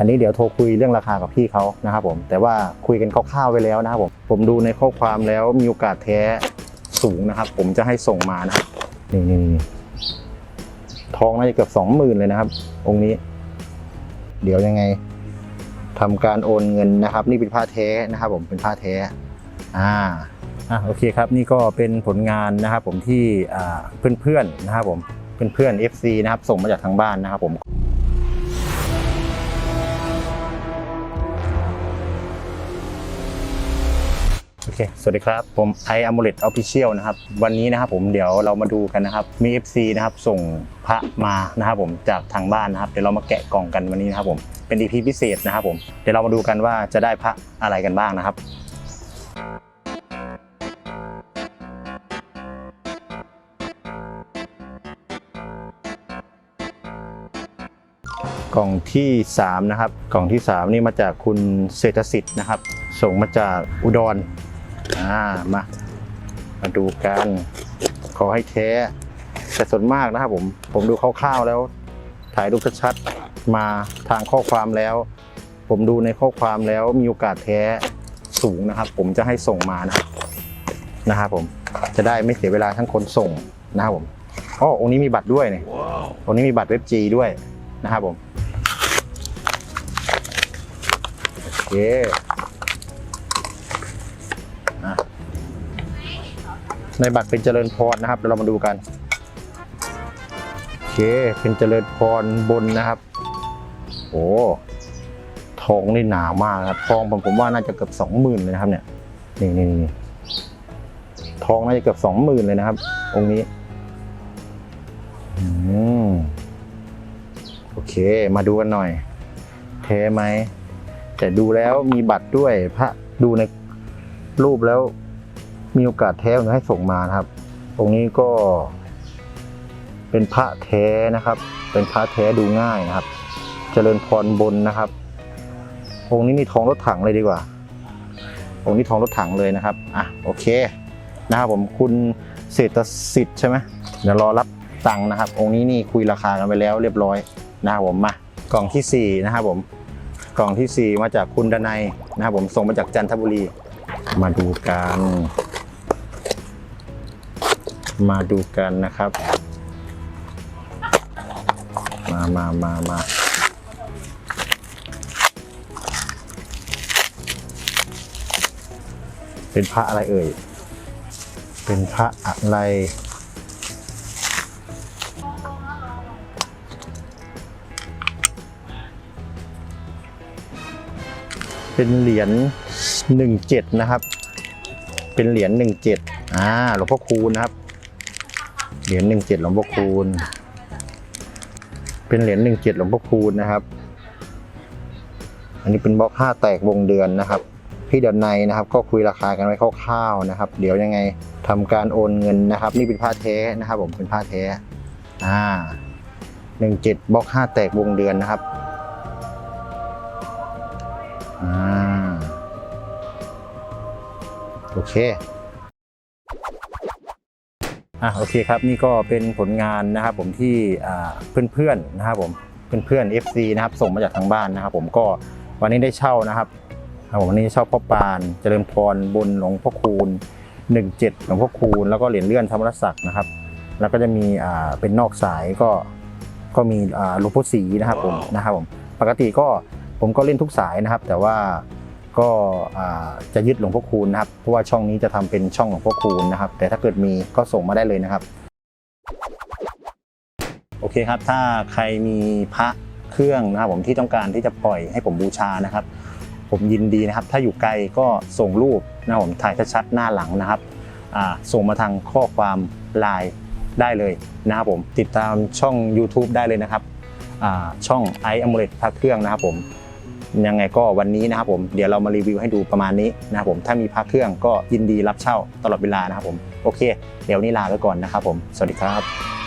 อันนี้เดี๋ยวโทรคุยเรื่องราคากับพี่เขานะครับผม แต่ว่าคุยกันคร่าวๆไว้แล้วนะครับผม ผมดูในข้อความแล้วมีโอกาสแท้สูงนะครับ ผมจะให้ส่งมานะครับนี่นี่นี่ทองน่าจะเกือบสองหมื่นเลยนะครับ องค์นี้ เดี๋ยวยังไงทำการโอนเงินนะครับ นี่เป็นผ้าแท้นะครับ ผมเป็นผ้าแท้อ่าอะโอเคครับ นี่ก็เป็นผลงานนะครับ ผมที่เพื่อนๆนะครับ ผมเพื่อนๆ FC นะครับ ส่งมาจากทางบ้านนะครับ ผม ค สวัสดีครับ ผมไออ m ม l e t Official นะครับ วันนี้นะครับผมเดี๋ยวเรามาดูกันนะครับ มี FC นะครับ ส่งพระมานะครับผมจากทางบ้านนะครับ เดี๋ยวเรามาแกะกล่องกันวันนี้นะครับผม เป็น EP พิเศษนะครับผม เดี๋ยวเรามาดูกันว่าจะได้พระอะไรกันบ้างนะครับกล่องที่3นะครับกล่องที่ 3 นี่มาจากคุณเศรษฐสิทธิ์นะครับ ส่งมาจากอุดร อ่ามา มาดูกันขอให้แท้แต่ส่วนมากนะครับผม ผมดูคร่าวๆแล้ว ถ่ายรูปชัดๆมาทางข้อความแล้ว ผมดูในข้อความแล้วมีโอกาสแท้สูงนะครับ ผมจะให้ส่งมานะครับนะครับผมจะได้ไม่เสียเวลาทั้งคนส่งนะครับผมอ๋อองค์นี้มีบัตรด้วยเนี่ยองค์นี้มีบัตรเว็บจีด้วยนะครับผมโอเค อะ ในบัตรเป็นเจริญพรนะครับเดี๋ยวเรามาดูกันโอเคเป็นเจริญพรบนนะครับ โอ้ทองนี่หนามากครับทองผมผมว่าน่าจะเกือบสองหมื่นเลยนะครับเนี่ยนี่นี่นี่ทองน่าจะเกือบสองหมื่นเลยนะครับ องค์นี้โอเค มาดูกันหน่อยเทไหมแต่ดูแล้วมีบัตรด้วยพระดูในรูปแล้ว มีโอกาสแท้ให้ส่งมานะครับตรงนี้ก็ เป็นพระแท้นะครับ เป็นพระแท้ดูง่ายนะครับ เจริญพรบนนะครับ องค์นี้นี่ทองรถถังเลยดีกว่า องค์นี้ทองรถถังเลยนะครับ อะโอเคนะครับผมคุณเศรษฐสิทธิ์ใช่ไหมเดี๋ยวรอรับตังค์นะครับ องค์นี้นี่คุยราคากันไปแล้วเรียบร้อยนะครับผมมากล่องที่สี่นะครับผมกล่องที่ 4 มาจากคุณดนัยนะครับผมส่งมาจากจันทบุรี มาดูกัน มาดูกันนะครับ มามามามาเป็นพระอะไรเอ่ย เป็นพระอะไร เป็นเหรียญหนึ่งเจ็ดนะครับ เป็นเหรียญหนึ่งเจ็ดอ่า หลวงพ่อคูณนะครับ เหรียญหนึ่งเจ็ดหลวงพ่อคูณ เป็นเหรียญหนึ่งเจ็ดหลวงพ่อคูณนะครับ อันนี้เป็นบล็อกห้าแตกวงเดือนนะครับ พี่เดินในนะครับ ก็คุยราคากันไว้คร่าวๆนะครับ เดี๋ยวยังไงทำการโอนเงินนะครับ นี่เป็นผ้าแท้นะครับ ผมเป็นผ้าแท้อ่าหนึ่งเจ็ดบล็อกห้าแตกวงเดือนนะครับอ่าโอเค อะโอเคครับนี่ก็เป็นผลงานนะครับผมที่เพื่อนๆนะครับผมเพื่อนๆ FC นะครับส่งมาจากทางบ้านนะครับ ผมก็วันนี้ได้เช่านะครับครับผมวันนี้เช่าพ่อปานเจริญพรบนหลวงพ่อคูณ 17 หลวงพ่อคูณแล้วก็เหรียญเลื่อนธรรมรศักดิ์นะครับ แล้วก็จะมีอ่าเป็นนอกสายก็ก็มีอ่าหลวงพ่อศรีนะครับผมนะครับผมปกติก็ผมก็เล่นทุกสายนะครับ แต่ว่า ก็จะยึดหลวงพ่อคูณนะครับเพราะว่าช่องนี้จะทำเป็นช่องหลวงพ่อคูณนะครับ แต่ถ้าเกิดมีก็ส่งมาได้เลยนะครับ โอเคครับ ถ้าใครมีพระเครื่องนะครับผมที่ต้องการที่จะปล่อยให้ผมบูชานะครับ ผมยินดีนะครับ ถ้าอยู่ไกลก็ส่งรูปนะครับผมถ่ายชัดๆหน้าหลังนะครับส่งมาทางข้อความไลน์ได้เลยนะครับผมติดตามช่อง YouTube ได้เลยนะครับช่องไออ m ม l e t พระเครื่องนะครับผม ยังไงก็วันนี้นะครับผมเดี๋ยวเรามารีวิวให้ดูประมาณนี้นะครับผมถ้ามีพระเครื่องก็ยินดีรับเช่าตลอดเวลานะครับผมโอเค เดี๋ยวนี้ลาไปก่อนนะครับผมสวัสดีครับ